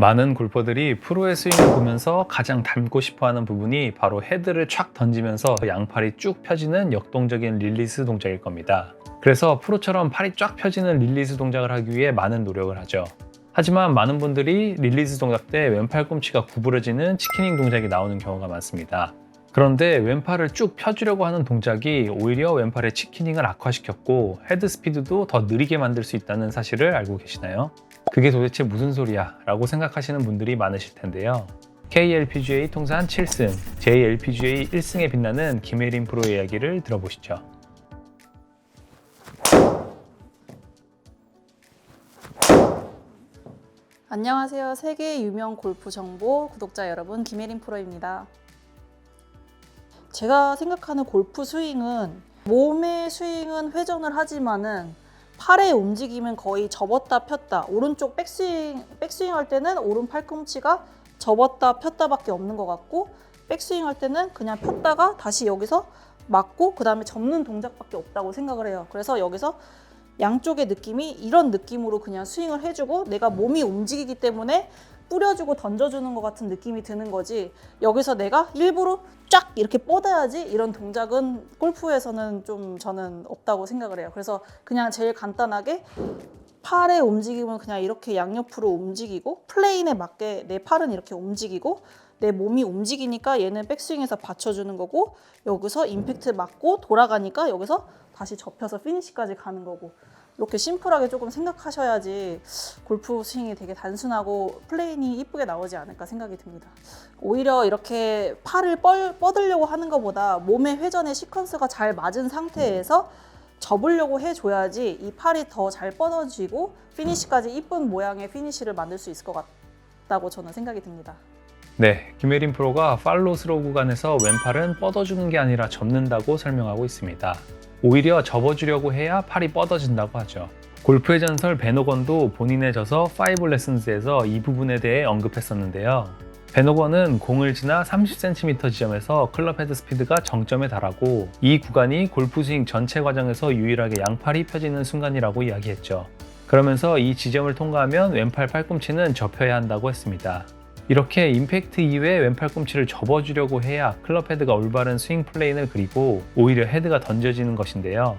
많은 골퍼들이 프로의 스윙을 보면서 가장 닮고 싶어 하는 부분이 바로 헤드를 촥 던지면서 양팔이 쭉 펴지는 역동적인 릴리스 동작일 겁니다. 그래서 프로처럼 팔이 쫙 펴지는 릴리스 동작을 하기 위해 많은 노력을 하죠. 하지만 많은 분들이 릴리스 동작 때 왼팔 꿈치가 구부러지는 치키닝 동작이 나오는 경우가 많습니다. 그런데 왼팔을 쭉 펴주려고 하는 동작이 오히려 왼팔의 치키닝을 악화시켰고 헤드 스피드도 더 느리게 만들 수 있다는 사실을 알고 계시나요? 그게 도대체 무슨 소리야? 라고 생각하시는 분들이 많으실 텐데요. KLPGA 통산 7승, JLPGA 1승에 빛나는 김혜린 프로의 이야기를 들어보시죠. 안녕하세요. 세계 유명 골프 정보 구독자 여러분, 김혜린 프로입니다. 제가 생각하는 골프 스윙은 몸의 스윙은 회전을 하지만은 팔의 움직임은 거의 접었다 폈다. 오른쪽 백스윙 백스윙 할 때는 오른 팔꿈치가 접었다 폈다밖에 없는 것 같고 백스윙 할 때는 그냥 폈다가 다시 여기서 맞고 그 다음에 접는 동작밖에 없다고 생각을 해요. 그래서 여기서 양쪽의 느낌이 이런 느낌으로 그냥 스윙을 해주고 내가 몸이 움직이기 때문에 뿌려주고 던져주는 것 같은 느낌이 드는 거지 여기서 내가 일부러 쫙 이렇게 뻗어야지 이런 동작은 골프에서는 좀 저는 없다고 생각을 해요. 그래서 그냥 제일 간단하게 팔의 움직임은 그냥 이렇게 양옆으로 움직이고 플레인에 맞게 내 팔은 이렇게 움직이고 내 몸이 움직이니까 얘는 백스윙에서 받쳐주는 거고 여기서 임팩트 맞고 돌아가니까 여기서 다시 접혀서 피니시까지 가는 거고 이렇게 심플하게 조금 생각하셔야지 골프 스윙이 되게 단순하고 플레인이 이쁘게 나오지 않을까 생각이 듭니다. 오히려 이렇게 팔을 뻘, 뻗으려고 하는 것보다 몸의 회전의 시퀀스가 잘 맞은 상태에서 접으려고 해줘야지 이 팔이 더 잘 뻗어지고 피니시까지 이쁜 모양의 피니시를 만들 수 있을 것 같다고 저는 생각이 듭니다. 네, 김혜린 프로가 팔로우 스로우 구간에서 왼팔은 뻗어주는 게 아니라 접는다고 설명하고 있습니다. 오히려 접어주려고 해야 팔이 뻗어진다고 하죠. 골프의 전설 베노건도 본인의 저서 5 레슨즈에서 이 부분에 대해 언급했었는데요. 베노건은 공을 지나 30cm 지점에서 클럽 헤드 스피드가 정점에 달하고 이 구간이 골프 스윙 전체 과정에서 유일하게 양팔이 펴지는 순간이라고 이야기했죠. 그러면서 이 지점을 통과하면 왼팔 팔꿈치는 접혀야 한다고 했습니다. 이렇게 임팩트 이후에 왼팔 꿈치를 접어주려고 해야 클럽 헤드가 올바른 스윙 플레인을 그리고 오히려 헤드가 던져지는 것인데요.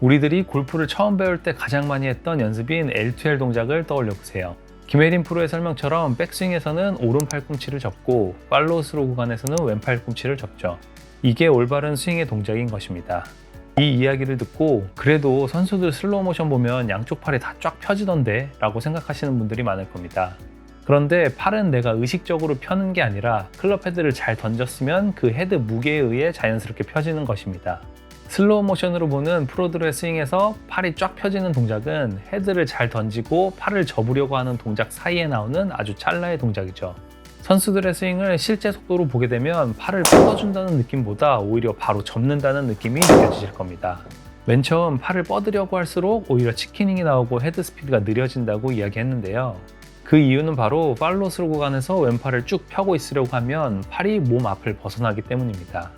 우리들이 골프를 처음 배울 때 가장 많이 했던 연습인 L2L 동작을 떠올려 보세요. 김혜린 프로의 설명처럼 백스윙에서는 오른 팔 꿈치를 접고 팔로우 스로 구간에서는 왼팔 꿈치를 접죠. 이게 올바른 스윙의 동작인 것입니다. 이 이야기를 듣고 그래도 선수들 슬로우 모션 보면 양쪽 팔이 다 쫙 펴지던데 라고 생각하시는 분들이 많을 겁니다. 그런데 팔은 내가 의식적으로 펴는 게 아니라 클럽 헤드를 잘 던졌으면 그 헤드 무게에 의해 자연스럽게 펴지는 것입니다. 슬로우 모션으로 보는 프로들의 스윙에서 팔이 쫙 펴지는 동작은 헤드를 잘 던지고 팔을 접으려고 하는 동작 사이에 나오는 아주 찰나의 동작이죠. 선수들의 스윙을 실제 속도로 보게 되면 팔을 뻗어준다는 느낌보다 오히려 바로 접는다는 느낌이 느껴지실 겁니다. 맨 처음 팔을 뻗으려고 할수록 오히려 치키닝이 나오고 헤드 스피드가 느려진다고 이야기했는데요. 그 이유는 바로 팔로스로 구간에서 왼팔을 쭉 펴고 있으려고 하면 팔이 몸 앞을 벗어나기 때문입니다.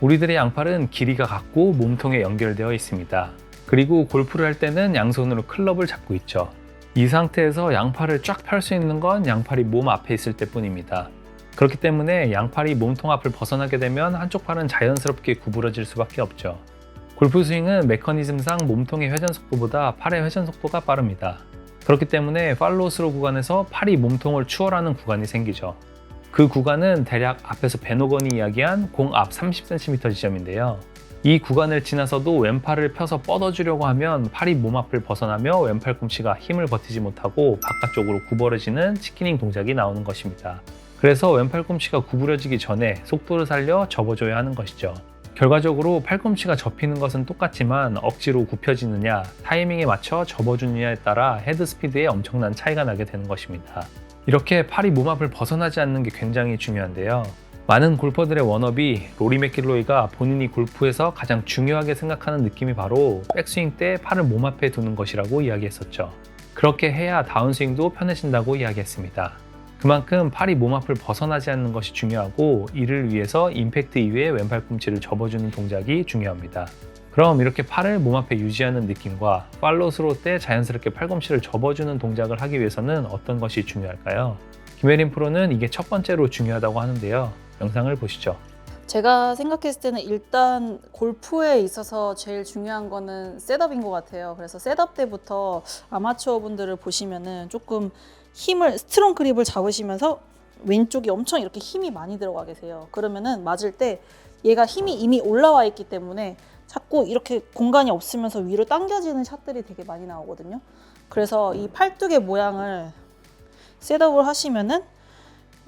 우리들의 양팔은 길이가 같고 몸통에 연결되어 있습니다. 그리고 골프를 할 때는 양손으로 클럽을 잡고 있죠. 이 상태에서 양팔을 쫙 펼 수 있는 건 양팔이 몸 앞에 있을 때뿐입니다. 그렇기 때문에 양팔이 몸통 앞을 벗어나게 되면 한쪽 팔은 자연스럽게 구부러질 수밖에 없죠. 골프 스윙은 메커니즘상 몸통의 회전 속도보다 팔의 회전 속도가 빠릅니다. 그렇기 때문에 팔로스로 구간에서 팔이 몸통을 추월하는 구간이 생기죠. 그 구간은 대략 앞에서 베노건이 이야기한 공 앞 30cm 지점인데요. 이 구간을 지나서도 왼팔을 펴서 뻗어주려고 하면 팔이 몸 앞을 벗어나며 왼팔 꿈치가 힘을 버티지 못하고 바깥쪽으로 구부러지는 치키닝 동작이 나오는 것입니다. 그래서 왼팔 꿈치가 구부러지기 전에 속도를 살려 접어줘야 하는 것이죠. 결과적으로 팔꿈치가 접히는 것은 똑같지만 억지로 굽혀지느냐, 타이밍에 맞춰 접어주느냐에 따라 헤드 스피드에 엄청난 차이가 나게 되는 것입니다. 이렇게 팔이 몸 앞을 벗어나지 않는 게 굉장히 중요한데요. 많은 골퍼들의 원업이 로리 맥길로이가 본인이 골프에서 가장 중요하게 생각하는 느낌이 바로 백스윙 때 팔을 몸 앞에 두는 것이라고 이야기했었죠. 그렇게 해야 다운스윙도 편해진다고 이야기했습니다. 그만큼 팔이 몸 앞을 벗어나지 않는 것이 중요하고 이를 위해서 임팩트 이후에 왼팔 꿈치를 접어주는 동작이 중요합니다. 그럼 이렇게 팔을 몸 앞에 유지하는 느낌과 팔로우 스로 때 자연스럽게 팔꿈치를 접어주는 동작을 하기 위해서는 어떤 것이 중요할까요? 김혜린 프로는 이게 첫 번째로 중요하다고 하는데요. 영상을 보시죠. 제가 생각했을 때는 일단 골프에 있어서 제일 중요한 거는 셋업인 것 같아요. 그래서 셋업 때부터 아마추어 분들을 보시면은 조금 힘을 스트롱 그립을 잡으시면서 왼쪽이 엄청 이렇게 힘이 많이 들어가 계세요. 그러면은 맞을 때 얘가 힘이 이미 올라와 있기 때문에 자꾸 이렇게 공간이 없으면서 위로 당겨지는 샷들이 되게 많이 나오거든요. 그래서 이 팔뚝의 모양을 셋업을 하시면은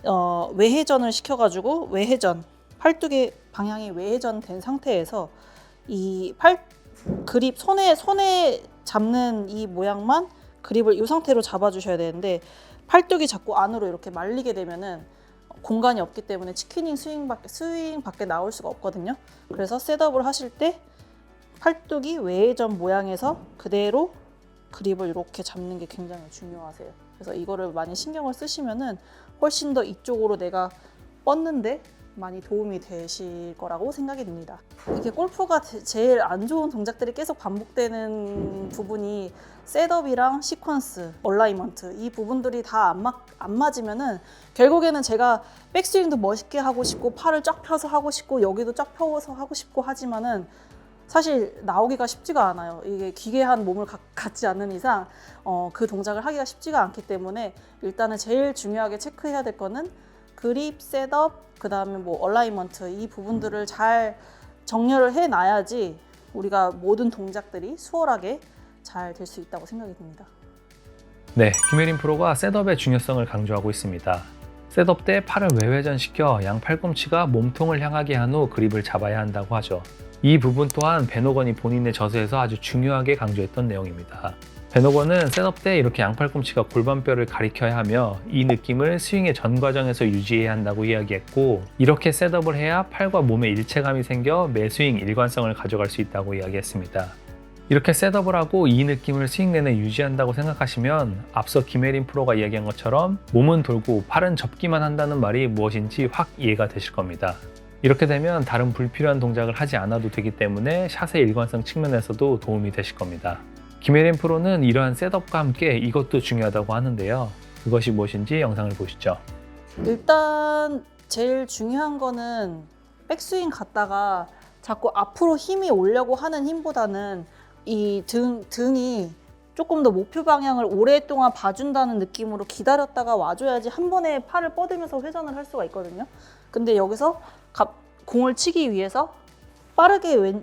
어, 외회전을 시켜가지고 외회전 팔뚝의 방향이 외회전 된 상태에서 이 팔 그립 손에 손에 잡는 이 모양만 그립을 이 상태로 잡아주셔야 되는데 팔뚝이 자꾸 안으로 이렇게 말리게 되면은 공간이 없기 때문에 치키닝 스윙 밖에 스윙 밖에 나올 수가 없거든요. 그래서 셋업을 하실 때 팔뚝이 외회전 모양에서 그대로 그립을 이렇게 잡는 게 굉장히 중요하세요. 그래서 이거를 많이 신경을 쓰시면은 훨씬 더 이쪽으로 내가 뻗는데 많이 도움이 되실 거라고 생각이 듭니다. 이게 골프가 제- 제일 안 좋은 동작들이 계속 반복되는 부분이 셋업이랑 시퀀스, 얼라이먼트 이 부분들이 다 안 안 맞으면은 결국에는 제가 백스윙도 멋있게 하고 싶고 팔을 쫙 펴서 하고 싶고 여기도 쫙 펴서 하고 싶고 하지만은 사실 나오기가 쉽지가 않아요. 이게 기괴한 몸을 가- 갖지 않는 이상 어, 그 동작을 하기가 쉽지가 않기 때문에 일단은 제일 중요하게 체크해야 될 거는 그립, 셋업, 그 다음에 뭐 얼라이먼트 이 부분들을 잘 정렬을 해놔야지 우리가 모든 동작들이 수월하게 잘 될 수 있다고 생각이 듭니다. 네, 김혜린 프로가 셋업의 중요성을 강조하고 있습니다. 셋업 때 팔을 외회전시켜 양 팔꿈치가 몸통을 향하게 한 후 그립을 잡아야 한다고 하죠. 이 부분 또한 베노건이 본인의 저서에서 아주 중요하게 강조했던 내용입니다. 베노건은 셋업 때 이렇게 양팔꿈치가 골반뼈를 가리켜야 하며 이 느낌을 스윙의 전 과정에서 유지해야 한다고 이야기했고 이렇게 셋업을 해야 팔과 몸의 일체감이 생겨 매 스윙 일관성을 가져갈 수 있다고 이야기했습니다. 이렇게 셋업을 하고 이 느낌을 스윙 내내 유지한다고 생각하시면 앞서 김혜린 프로가 이야기한 것처럼 몸은 돌고 팔은 접기만 한다는 말이 무엇인지 확 이해가 되실 겁니다. 이렇게 되면 다른 불필요한 동작을 하지 않아도 되기 때문에 샷의 일관성 측면에서도 도움이 되실 겁니다. 김혜린 프로는 이러한 셋업과 함께 이것도 중요하다고 하는데요. 그것이 무엇인지 영상을 보시죠. 일단 제일 중요한 거는 백스윙 갔다가 자꾸 앞으로 힘이 오려고 하는 힘보다는 이 등, 등이 조금 더 목표 방향을 오랫동안 봐준다는 느낌으로 기다렸다가 와줘야지 한 번에 팔을 뻗으면서 회전을 할 수가 있거든요. 근데 여기서 갑- 공을 치기 위해서 빠르게 왼,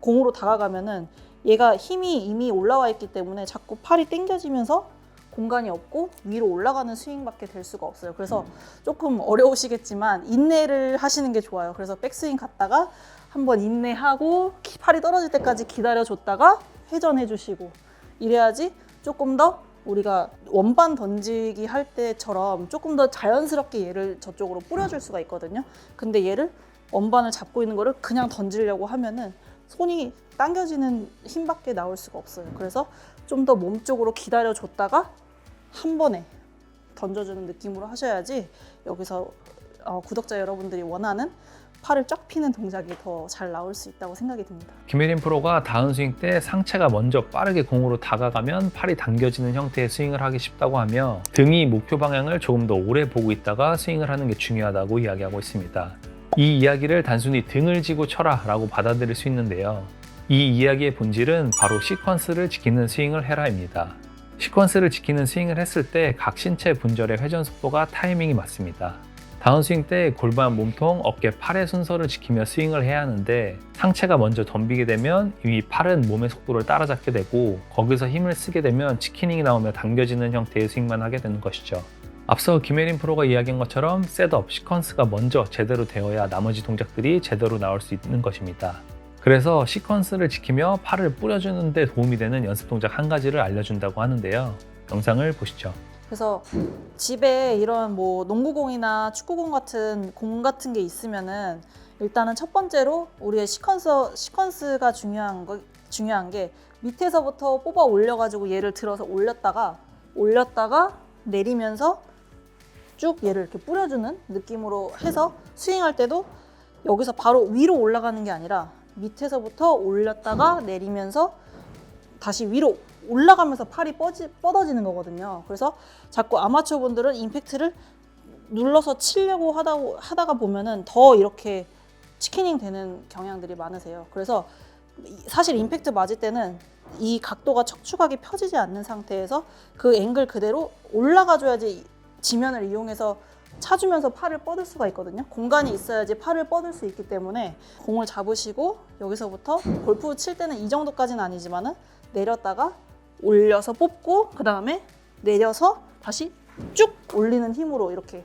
공으로 다가가면은 얘가 힘이 이미 올라와 있기 때문에 자꾸 팔이 당겨지면서 공간이 없고 위로 올라가는 스윙밖에 될 수가 없어요. 그래서 조금 어려우시겠지만 인내를 하시는 게 좋아요. 그래서 백스윙 갔다가 한번 인내하고 키- 팔이 떨어질 때까지 기다려 줬다가 회전해 주시고 이래야지 조금 더 우리가 원반 던지기 할 때처럼 조금 더 자연스럽게 얘를 저쪽으로 뿌려줄 수가 있거든요. 근데 얘를 원반을 잡고 있는 거를 그냥 던지려고 하면은 손이 당겨지는 힘밖에 나올 수가 없어요. 그래서 좀 더 몸 쪽으로 기다려 줬다가 한 번에 던져주는 느낌으로 하셔야지 여기서 어, 구독자 여러분들이 원하는 팔을 쫙 피는 동작이 더 잘 나올 수 있다고 생각이 듭니다. 김혜린 프로가 다운스윙 때 상체가 먼저 빠르게 공으로 다가가면 팔이 당겨지는 형태의 스윙을 하기 쉽다고 하며 등이 목표 방향을 조금 더 오래 보고 있다가 스윙을 하는 게 중요하다고 이야기하고 있습니다. 이 이야기를 단순히 등을 쥐고 쳐라 라고 받아들일 수 있는데요. 이 이야기의 본질은 바로 시퀀스를 지키는 스윙을 해라입니다. 시퀀스를 지키는 스윙을 했을 때 각 신체 분절의 회전 속도가 타이밍이 맞습니다. 다운스윙 때 골반, 몸통, 어깨, 팔의 순서를 지키며 스윙을 해야 하는데 상체가 먼저 덤비게 되면 이미 팔은 몸의 속도를 따라잡게 되고 거기서 힘을 쓰게 되면 치키닝이 나오며 당겨지는 형태의 스윙만 하게 되는 것이죠. 앞서 김혜린 프로가 이야기한 것처럼 셋업, 시퀀스가 먼저 제대로 되어야 나머지 동작들이 제대로 나올 수 있는 것입니다. 그래서 시퀀스를 지키며 팔을 뿌려주는 데 도움이 되는 연습 동작 한 가지를 알려준다고 하는데요. 영상을 보시죠. 그래서 집에 이런 뭐 농구공이나 축구공 같은 공 같은 게 있으면은 일단은 첫 번째로 우리의 시퀀서 시퀀스가 중요한 거 중요한 게 밑에서부터 뽑아 올려가지고 얘를 들어서 올렸다가 올렸다가 내리면서 쭉 얘를 이렇게 뿌려주는 느낌으로 해서 스윙할 때도 여기서 바로 위로 올라가는 게 아니라 밑에서부터 올렸다가 내리면서 다시 위로 올라가면서 팔이 뻗지, 뻗어지는 거거든요. 그래서 자꾸 아마추어 분들은 임팩트를 눌러서 치려고 하다, 하다가 보면은 더 이렇게 치키닝 되는 경향들이 많으세요. 그래서 이- 사실 임팩트 맞을 때는 이 각도가 척추각이 펴지지 않는 상태에서 그 앵글 그대로 올라가줘야지 지면을 이용해서 차주면서 팔을 뻗을 수가 있거든요. 공간이 있어야지 팔을 뻗을 수 있기 때문에 공을 잡으시고 여기서부터 골프 칠 때는 이 정도까지는 아니지만은 내렸다가 올려서 뽑고 그 다음에 내려서 다시 쭉 올리는 힘으로 이렇게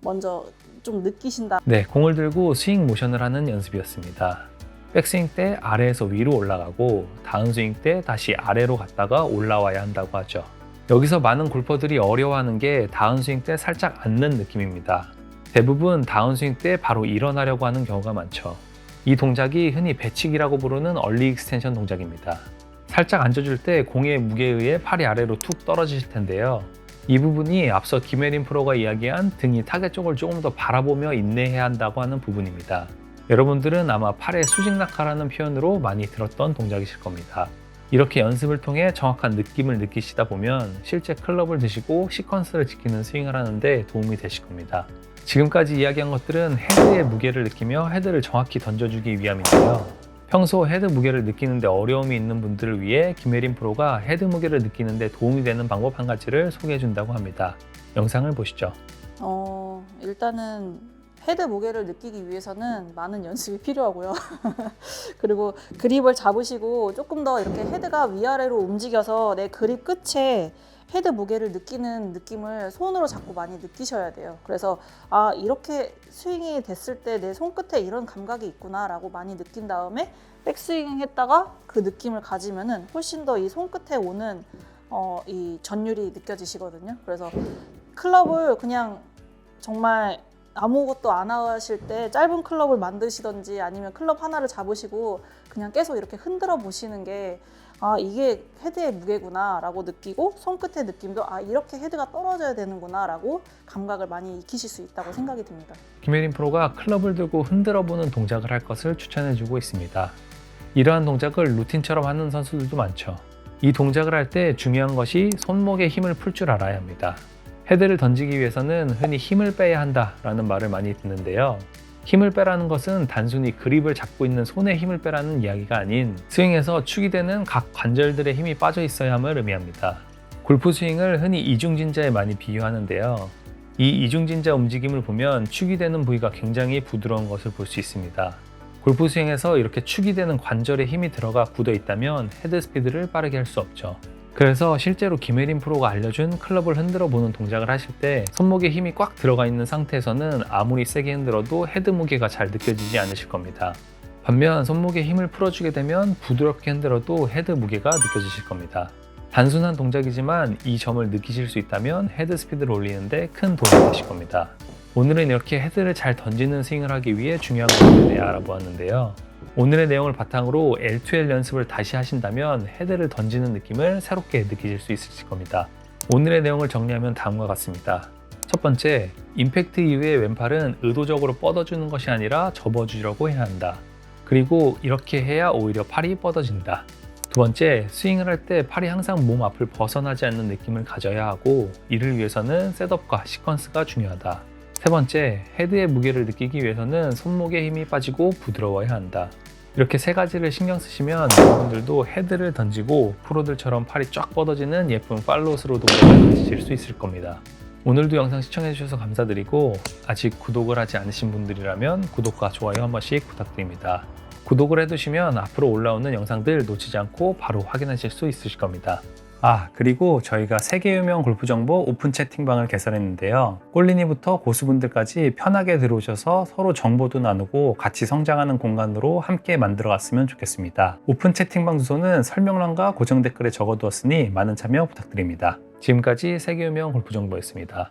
먼저 좀 느끼신다. 네, 공을 들고 스윙 모션을 하는 연습이었습니다. 백스윙 때 아래에서 위로 올라가고 다운스윙 때 다시 아래로 갔다가 올라와야 한다고 하죠. 여기서 많은 골퍼들이 어려워하는 게 다운스윙 때 살짝 앉는 느낌입니다. 대부분 다운스윙 때 바로 일어나려고 하는 경우가 많죠. 이 동작이 흔히 배치기라고 부르는 얼리 익스텐션 동작입니다. 살짝 앉아줄 때 공의 무게에 의해 팔이 아래로 툭 떨어지실 텐데요. 이 부분이 앞서 김혜린 프로가 이야기한 등이 타겟 쪽을 조금 더 바라보며 인내해야 한다고 하는 부분입니다. 여러분들은 아마 팔의 수직 낙하라는 표현으로 많이 들었던 동작이실 겁니다. 이렇게 연습을 통해 정확한 느낌을 느끼시다 보면 실제 클럽을 드시고 시퀀스를 지키는 스윙을 하는데 도움이 되실 겁니다. 지금까지 이야기한 것들은 헤드의 무게를 느끼며 헤드를 정확히 던져주기 위함인데요. 평소 헤드 무게를 느끼는데 어려움이 있는 분들을 위해 김혜린 프로가 헤드 무게를 느끼는데 도움이 되는 방법 한 가지를 소개해 준다고 합니다. 영상을 보시죠. 어, 일단은 헤드 무게를 느끼기 위해서는 많은 연습이 필요하고요. 그리고 그립을 잡으시고 조금 더 이렇게 헤드가 위아래로 움직여서 내 그립 끝에 헤드 무게를 느끼는 느낌을 손으로 자꾸 많이 느끼셔야 돼요. 그래서 아 이렇게 스윙이 됐을 때 내 손끝에 이런 감각이 있구나라고 많이 느낀 다음에 백스윙 했다가 그 느낌을 가지면은 훨씬 더 이 손끝에 오는 어, 이 전율이 느껴지시거든요. 그래서 클럽을 그냥 정말 아무것도 안 하실 때 짧은 클럽을 만드시던지 아니면 클럽 하나를 잡으시고 그냥 계속 이렇게 흔들어 보시는 게 아, 이게 헤드의 무게구나 라고 느끼고 손끝의 느낌도 아, 이렇게 헤드가 떨어져야 되는구나 라고 감각을 많이 익히실 수 있다고 생각이 듭니다. 김혜린 프로가 클럽을 들고 흔들어 보는 동작을 할 것을 추천해 주고 있습니다. 이러한 동작을 루틴처럼 하는 선수들도 많죠. 이 동작을 할 때 중요한 것이 손목에 힘을 풀 줄 알아야 합니다. 헤드를 던지기 위해서는 흔히 힘을 빼야 한다라는 말을 많이 듣는데요. 힘을 빼라는 것은 단순히 그립을 잡고 있는 손에 힘을 빼라는 이야기가 아닌 스윙에서 축이 되는 각 관절들의 힘이 빠져 있어야 함을 의미합니다. 골프 스윙을 흔히 이중진자에 많이 비유하는데요. 이 이중진자 움직임을 보면 축이 되는 부위가 굉장히 부드러운 것을 볼 수 있습니다. 골프 스윙에서 이렇게 축이 되는 관절에 힘이 들어가 굳어 있다면 헤드 스피드를 빠르게 할 수 없죠. 그래서 실제로 김혜린 프로가 알려준 클럽을 흔들어 보는 동작을 하실 때 손목에 힘이 꽉 들어가 있는 상태에서는 아무리 세게 흔들어도 헤드 무게가 잘 느껴지지 않으실 겁니다. 반면 손목에 힘을 풀어주게 되면 부드럽게 흔들어도 헤드 무게가 느껴지실 겁니다. 단순한 동작이지만 이 점을 느끼실 수 있다면 헤드 스피드를 올리는데 큰 도움이 되실 겁니다. 오늘은 이렇게 헤드를 잘 던지는 스윙을 하기 위해 중요한 것들에 대해 알아보았는데요. 오늘의 내용을 바탕으로 L2L 연습을 다시 하신다면 헤드를 던지는 느낌을 새롭게 느끼실 수 있으실 겁니다. 오늘의 내용을 정리하면 다음과 같습니다. 첫 번째, 임팩트 이후의 왼팔은 의도적으로 뻗어주는 것이 아니라 접어주려고 해야 한다. 그리고 이렇게 해야 오히려 팔이 뻗어진다. 두 번째, 스윙을 할 때 팔이 항상 몸 앞을 벗어나지 않는 느낌을 가져야 하고 이를 위해서는 셋업과 시퀀스가 중요하다. 세 번째, 헤드의 무게를 느끼기 위해서는 손목에 힘이 빠지고 부드러워야 한다. 이렇게 세 가지를 신경 쓰시면 여러분들도 헤드를 던지고 프로들처럼 팔이 쫙 뻗어지는 예쁜 팔로스로 동작을 가지실 수 있을 겁니다. 오늘도 영상 시청해주셔서 감사드리고 아직 구독을 하지 않으신 분들이라면 구독과 좋아요 한 번씩 부탁드립니다. 구독을 해두시면 앞으로 올라오는 영상들 놓치지 않고 바로 확인하실 수 있으실 겁니다. 아, 그리고 저희가 세계 유명 골프 정보 오픈 채팅방을 개설했는데요. 꼴리니부터 고수분들까지 편하게 들어오셔서 서로 정보도 나누고 같이 성장하는 공간으로 함께 만들어 갔으면 좋겠습니다. 오픈 채팅방 주소는 설명란과 고정 댓글에 적어두었으니 많은 참여 부탁드립니다. 지금까지 세계 유명 골프 정보였습니다.